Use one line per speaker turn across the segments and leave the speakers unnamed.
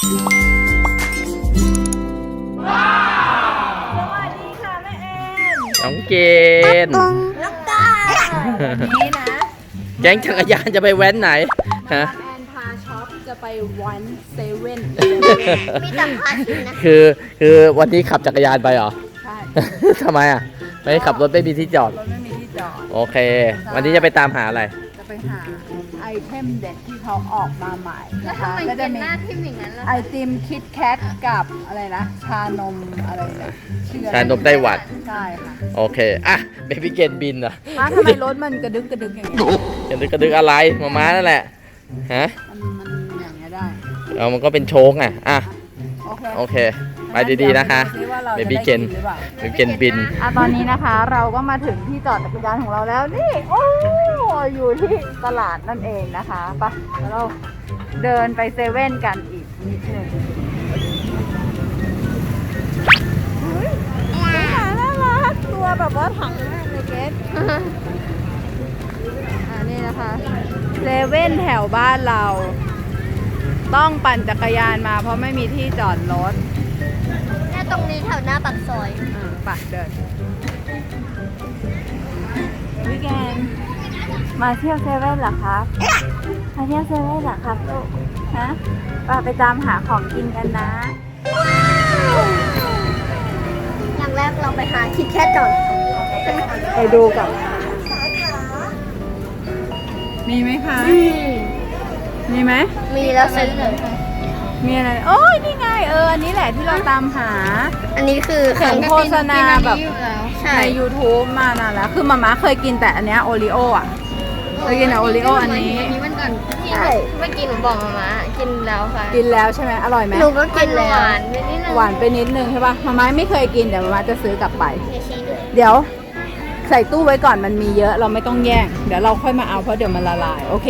สวัสดีค่ะแม่แอน
น้องเกณฑ์
น้ำตาวันนี้นะ
แก๊งจักรยานจะไปแว้นไหนฮะ
แอนพาช็อปจะไปวันเซเว่น
มีแต่พาชิมนะ
คือคือวันนี้ขับจักรยานไปเหรอ
ใช่
ทำไมอะ ไม่ขับรถไม่มีที่จอด
รถไม่มีที่จอด
โอเค วันนี้จะไปตามหาอะไร
จะไปหาไอ เทมเด็ดที่เขาออกมาใหม่
แล้ว
นะคะ
ทำไม
ก็
เป็
จะ
น
มี
หน้าทิ่มอย่างนั้นล่ะ
ไอติมคิดแคทกับอะไรนะ ชานมอะไรนะชื่ออะไร
ชานมไต้หวัน
ใช่ค่ะ
โอเค อะเบบี้เกนบินเหรอ
มาทำไมรถมันกระดึกกระดึกอย่างเงี้ย
กระดึกกระดึกอะไรมาม้านั่นแหละฮะ
มันมันอย่างเงี้ยได้
เอามันก็เป็นโชงอะอะ
โอเค
โอเค ไปดีๆนะคะ
ดี๋ยวดูซิว่ารา
เบ
จะ
บี้
ได้
เกน
หรือเปล่า
เบบี้เกนบิน
อะตอนนี้นะคะเราก็มาถึงที่จอดจักรยานของเราแล้วนี่โอ้อยู่ที่ตลาดนั่นเองนะคะไปะแล้วเราเดินไปเซเว่นกันอีกนิดหนึ่งเฮ้ยน่ารักตัวแบบว่าถังมากเลยเกสอ่านี่นะคะเซเว่นแถวบ้านเรา ต้องปั่นจักรยานมาเพราะไม่มีที่จอดรถ
แค่ตรงนี้แถวหน้าปากซอย
อ่าปักเดินวิแกนมาเที่ยวเซเว่นเหรอครับ มาเที่ยวเซเว่นเหรอครับลูกฮะป้าไปตามหาของกินกันนะ
อย่างแรกเราไปหาคิดแคทก่อน
ไปดูกับมีไหมคะ มีไหม
มีแล้วซื้อเลย
มีอะไร โอ้ยนี่ไงเอออันนี้แหละที่เราตามหา
อันนี้คือ
เห็นโฆษณาแบบ
ใช่
ใน YouTube มานานแล้ว คือมาม่าเคยกินแต่อันเนี้ยโอริโออะ เคยกินแต่โอริโออันนี้
อันนี้มันก่อนใช่ เมื่อกี้หนูบอกมามากินแล้วค่ะ
กินแล้วใช่ไหมอร่อยไหม
หนูก็กินแล้วหวานไปนิดนึง
หวานไปนิดนึงใช่ปะมาม่าไม่เคยกินเดี๋ยวมาม่าจะซื้อกลับไป
เดี๋ยวชี้ด้วย
เดี๋ยว ใส่ตู้ไว้ก่อนมันมีเยอะเราไม่ต้องแย่ง เดี๋ยวเราค่อยมาเอาเพราะเดี๋ยวมันละลาย โอเค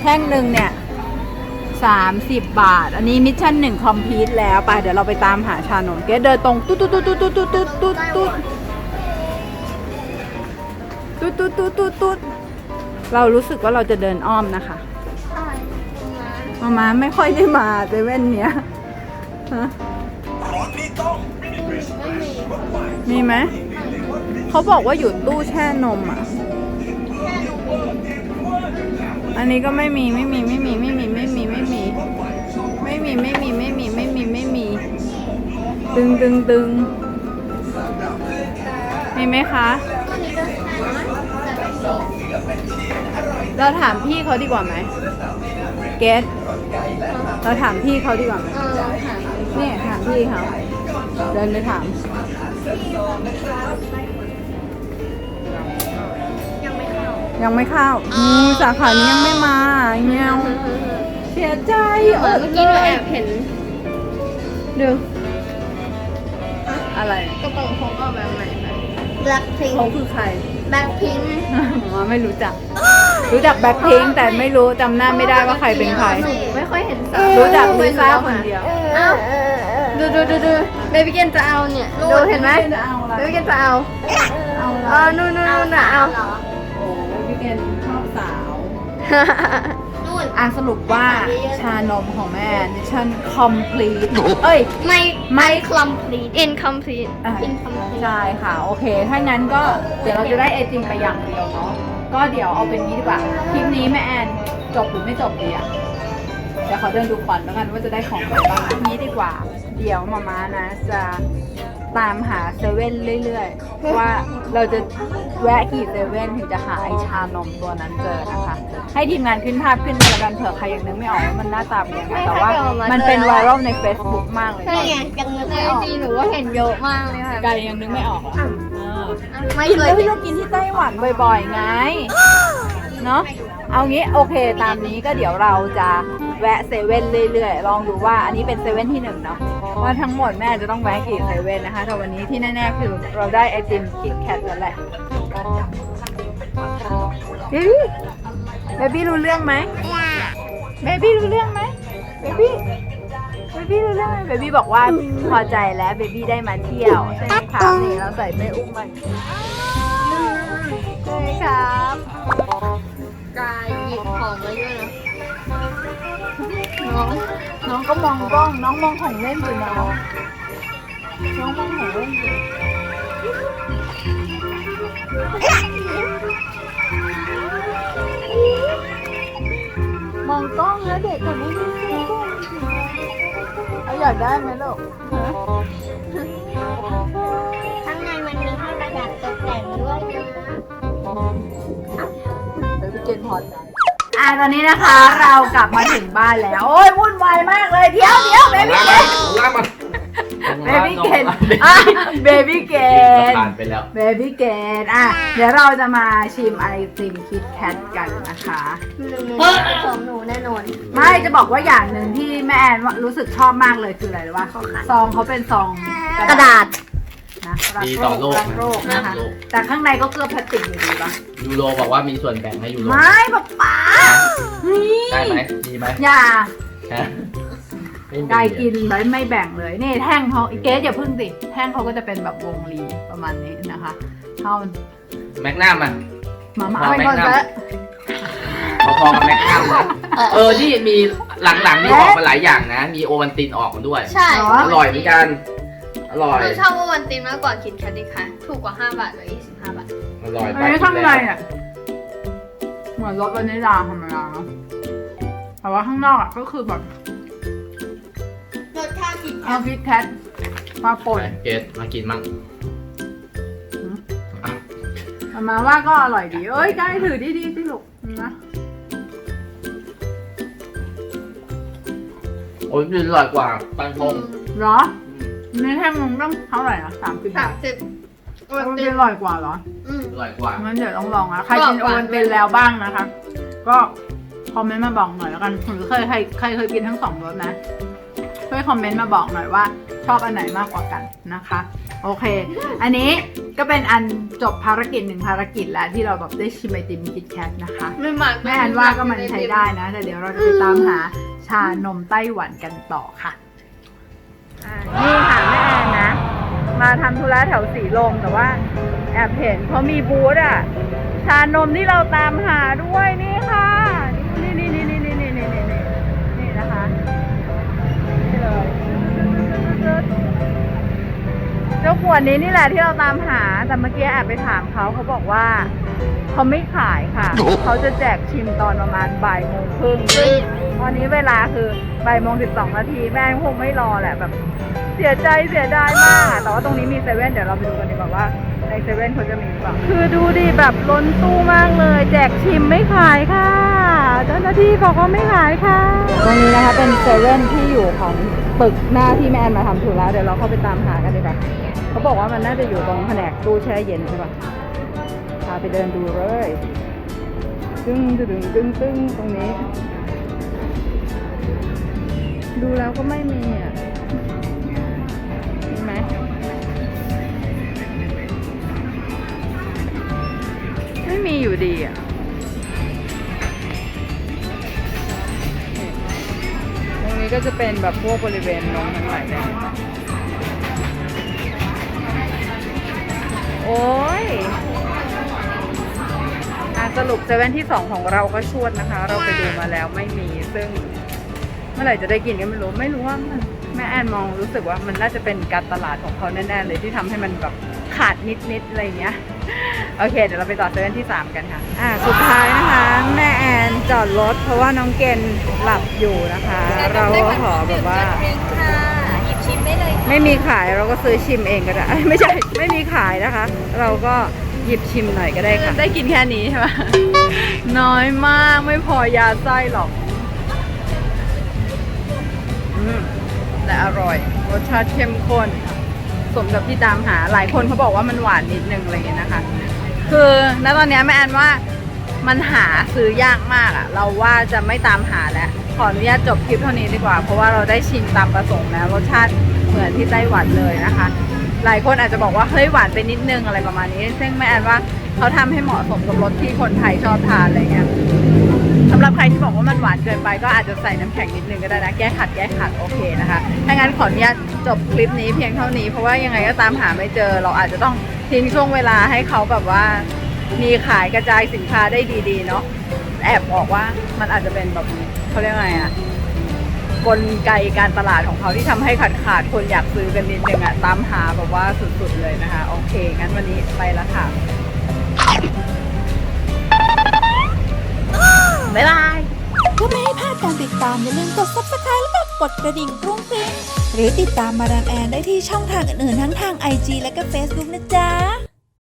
แท่งหนึ่งเนี่ย สามสิบบาท อันนี้มิชชั่นหนึ่งคอมพลีทแล้วไปเดี๋ยวเราไปตามหาชานมเกเดินตรงตุ๊ดตุ๊ดตุ๊ดตุ๊ดตุ๊ดตุ๊ดตุ๊ดตุ๊ดตุ๊ดตุ๊ดตุ๊ดตุ๊ดตุ๊ดเรารู้สึกว่าเราจะเดินอ้อมนะคะ
มา
มาไม่ค่อยได้มาเซเว่นเนี้ย
มี
ไหมเขาบอกว่าอยู่ตู้แช่นมอะ อันนี้ก็ไม่มีไม่มีไม่มีไม่มีไม่มี มีไม่มีไม่มีไม่มีไม่มี ตึงตึงตึงมีไหมคะ เราถามพี่เขาดีกว่าไหมเกสเราถามพี่เขาดีกว่าไหม
เนี่
ถามพี่เขาเดินไปถาม
ยังไม่เข้า
ยังไม่เข้าสาขานี้ยังไม่มาเงี้ย เสียใจ
เออเมื่อกี้หนูแอบเห็น
ดูอะไร
กระโปรงโค้งออกแบบใหม่ค่ะแบล็คพิง
เขาคือใคร
แบล็คพิง
หมอไม่รู้จัก รู้จักแบ็คพิงแต่ไม่รู้จำหน้าไม่ได้ว่าใครเป็นใคร
ไม่ค่อยเห็นสา
รู้จักลิซ่าคนเดียว
เอ้าดูดูดูดูเบบี้เกนจะเอาเนี่ยดูเห็นไหม
จะเอาอะไร
เบบี้เกนจะเอา
เอา
เออนู่นนู่นนู่นน่ะเอา
โอ้พี่เกนชอบสาว
นู่น
อะสรุปว่าชานมของแม่ดิฉัน complete เอ้ย
ไม่
ไม่
ไม่ complete incomplete
อะ
incomplete
ใช่ค่ะ โอเค ถ้างั้นก็เดี๋ยวเราจะได้ไอติมไปอย่างเดียวเนาะก็เดี๋ยวเอาเป็นนี้ดีกว่าคลิปนี้แม่แอนจบหรือไม่จบดีอะ เดี๋ยวขอเดินดูก่อนแล้วกันว่าจะได้ของอะไรบ้างคลิปนี้ดีกว่า เดี๋ยวมาม่านะจะตามหาเซเว่นเรื่อยๆ ว่าเราจะแวะกี่เซเว่นถึงจะหาไอชานมตัวนั้นเจอนะคะ ให้ทีมงานขึ้นภาพขึ้นมาแล้วกันเผื่อใครยังนึกไม่ออกว่ามันหน้าตาเป็นยังไงแต่ว่ามันเป็นไวรัลใน Facebook มากเลย
ใช่ไงยังนึกไม่ออกจริงหนูว่าเห็นเยอะมากเลยค่ะ
ไกายยังนึกไม่ออกอะเออ
ไม่
กิน
เค
แล้
ยว
พี่ต้องกินที่ไต้หวันบ่อยๆไงเนาะเอางี้โอเคตามนี้ก็เดี๋ยวเราจะ แวะเซเว่นเรื่อยๆ ลองดูว่าอันนี้เป็นเซเว่นที่หนึ่งเนาะว่าทั้งหมดแม่จะต้องแวะกี่เซเว่นนะคะแต่วันนี้ที่แน่ๆคือเราได้ไอติมคิดแคทแล้วแหละเบบี้เบบี้รู้เรื่องไหมเบบี้รู้เรื่องไหมเบบี้เบบี้รู้เรื่องไหมเบบี้บอกว่าพอใจแล้วเบบี้ได้มาเที่ยวใช่ไหมครับนี่เราใส่ไม่อุ้มมันใช่ครับ
กายหยิบของมาเยอะนะ น้อง
นน้องก็มองกล้อง น้องมองของเล่นอยู่น้อง น้องมองของเล่นอยู่มองกล้องแล้วเด็กคนนี้ไม่มองกล้องเอาอยากได้ไหมลูกฮะ
ข้างในมันมีให้ประดับตกแต่งด้วยนะ
เดี๋ยวพี่เกณฑ์พอใจ อะตอนนี้นะคะเรากลับมาถึงบ้านแล้ว โอ้ยวุ่นวายมากเลยเดี๋ยวเดี๋ยวเบบี้เกน
ลากมัน
เบบี้เกนอะเบบี้เกน
ผ่านไปแล้ว
เบบี้เกนอะเดี๋ยวเราจะมาชิมไอติมคิดแคทกันนะคะ
หนูหนูของหนูแน่นอน
ไม่จะบอกว่าอย่างหนึ่งที่แม่แอนว่ารู้สึกชอบมากเลยคืออะไรรู้ป่ะซองเขาเป็นซอง
กระดาษ
นะรัก
ดี
โร
ต่อ
ค
โลก
รักโรคนะคะ
รักโลก
แต่ข้างในก็เคลือบพลาสติกอยู่ดีป่ะ
ยูโรบอกว่ามีส่วนแบ่งให้ยูโร
ไม่ป๊าป๊า เฮ้ย
ได้ไหมดีไหม
อย่า
ฮะไม่มี
กายกินไว้ไม่แบ่งเลยนี่แท่งเขาเกสอย่าพึ่งสิแท่งเขาก็จะเป็นแบบวงรีประมาณนี้นะคะเท่า
แมกนัมอะ
มามา
พอ
เอาไปก่อน
แม็กนัม
ซะ
พอๆกับแมกนัมนะเออที่มีหลังๆนี่ออกมาหลายอย่างนะ มีโอวันตินออกมาด้วย
ใช่
อร่อยเหมือนกัน อร่อย
หนูชอบว่าวันตินมากกว่าคิดแคทดิค่ะ ถูกกว่า 5 บาทหรือ25 บาท
อร่อย
อั
ไป
นนี้
กิ
ข้าง
น
ใน
แล้ว
อะ เหมือนรสวานิลาธรรมดาเนอะแต่ว่าข้างนอกอะก็คือแบบ
รสชาติคิดแค
เอา
ท
ฟิตแคทมาป่น
ไปเกดมากินมั่ง
เอามาว่าก็อร่อยดี เอ้ยกายถือดีๆสิลูกนะ
โอ้ยอร่อยกว่าปังพง
เหรอในแท่งมันต้องเท่าไหร่นะสามสิบบา
สา
ท
มสิบ
มั
วัน
น
ติ
จะ
น
อร่อยกว่าเหรอ
อืม
อร่อยกว่า
งั้นเดี๋ยวต้องลองอะใครกินโอวันตินแล้วบ้างนะคะ ก็คอมเมนต์มาบอกหน่อยแล้วกันหรือเคยใครใครเคยกินทั้งสองรสนะช่วยคอมเมนต์มาบอกหน่อยว่า ชอบอันไหนมากกว่ากันนะคะ โอเค อันนี้ก็เป็นอันจบภารกิจหนึ่งภารกิจแล้วที่เราแบบได้ชิมไอติมคิดแคทนะคะ
ไม่หมัก
แม่อันว่าก็มันใช้ได้นะ แต่เดี๋ยวเราจะไปตามหาชานมไต้หวันกันต่อค่ะ มาทำธุระแถวสีลมแต่ว่า แอบเห็นเขามีบูธอะ ชานมที่เราตามหาด้วยนี่ค่ะนี่นี่นี่นี่นี่นี่นี่นี่นี่นี่นะคะนี่เลยเจ้าขวดนี้นี่แหละที่เราตามหาแต่เมื่อกี้แอบไปถามเขาเขาบอกว่าเขาไม่ขายค่ะ เขาจะแจกชิมตอนประมาณบ่ายโมงครึ่ง ซึ่งตอนนี้เวลาคือบ่ายโมงสิบสองนาทีแม่คงไม่รอแหละแบบ เสียใจเสียดายมากแต่ว่าตรงนี้มีเซเว่นเดี๋ยวเราไปดูกันดีกว่าว่าในเซเว่นเขาจะมีหรือเปล่าคือดูดิแบบล้นตู้มากเลย แจกชิมไม่ขายค่ะ เจ้าหน้าที่บอกว่าไม่ขายค่ะ ตรงนี้นะคะเป็นเซเว่นที่อยู่ของตึกหน้าที่แม่แอนมาทำธุระเดี๋ยวเราเข้าไปตามหากันดีกว่าเขาบอกว่ามันน่าจะอยู่ตรงแผนกตู้แช่เย็นใช่ปะพาไปเดินดูเลยตึ้งตึ้งตึ้งตึ้งตรงนี้ ดูแล้วก็ไม่มีอะมีไหมไม่มีอยู่ดีอะตรงนี้ก็จะเป็นแบบพวกบริเวณนมทั้งหลายเลยโอ้ยอสรุปเซเว่นที่สองของเราก็ชวดนะคะ เราไปดูมาแล้วไม่มีซึ่ง มื่อไหร่จะได้กินก็ไม่รู้ ไม่รู้ว่ามันแม่แอนมองรู้สึกว่ามันน่าจะเป็นการตลาดของเขาแน่ๆเลยที่ทำให้มันแบบขาดนิดๆอะไรเงี้ย โอเค เดี๋ยวเราไปต่อเซเว่นที่ 3 กันค่ะ อ่า สุดท้ายนะคะ แม่แอนจอดรถเพราะว่าน้องเกณฑ์หลับอยู่นะคะ เราก็ขอแบบว่า
ค่ะหยิบชิมได้เลย
ไม่มีขายเราก็ซื้อชิมเองก็ได้ ไม่ใช่ ไม่มีขายนะคะ เราก็หยิบชิมหน่อยก็ได้ค่ะ ได้กินแค่นี้ใช่ไหมน้อยมากไม่พอยาไส้หรอกืแต่อร่อย รสชาติเข้มข้น สมกับที่ตามหา หลายคนเขาบอกว่ามันหวานนิดนึงอะไรอย่างเงี้ยนะคะ คือณตอนนี้แม่แอนว่ามันหาซื้อยากมากอะเราว่าจะไม่ตามหาแล้ว ขออนุญาตจบคลิปเท่านี้ดีกว่า เพราะว่าเราได้ชิมตามประสงค์แล้วรสชาติเหมือนที่ไต้หวันเลยนะคะ หลายคนอาจจะบอกว่าเฮ้ยหวานไปนิดนึงอะไรประมาณนี้ ซึ่งแม่แอนว่าเขาทำให้เหมาะสมกับรสที่คนไทยชอบทานอะไรเงี้ย หรับใครที่บอกว่ามันหวานเกินไป ก็อาจจะใส่น้ำแข็งนิดนึงก็ได้นะแก้ขัดแก้ขัดโอเคนะคะถ้างั้นขออนุญาตจบคลิปนี้เพียงเท่านี้เพราะว่ายังไงก็ตามหาไม่เจอ เราอาจจะต้องทิ้งช่วงเวลาให้เขาแบบว่า มีขายกระจายสินค้าได้ดีๆเนาะแอบบอกว่ามันอาจจะเป็นแบบเขาเรียกไงอะกลไกการตลาดของเขาที่ทำให้ขาดขาดคนอยากซื้อกันนิดนึงอะตามหาแบบว่าสุดๆเลยนะคะ โอเค งั้นวันนี้ไปล้วค่ะ บ๊ายบาย
เพื่อไม่ให้พลาดการติดตามอย่าลืมกด subscribe แล้วก็กดกระดิ่งกรุ้งกริ้งหรือติดตามมาดามแอนได้ที่ช่องทางอื่นๆทั้งทาง IG และก็ Facebook นะจ๊ะ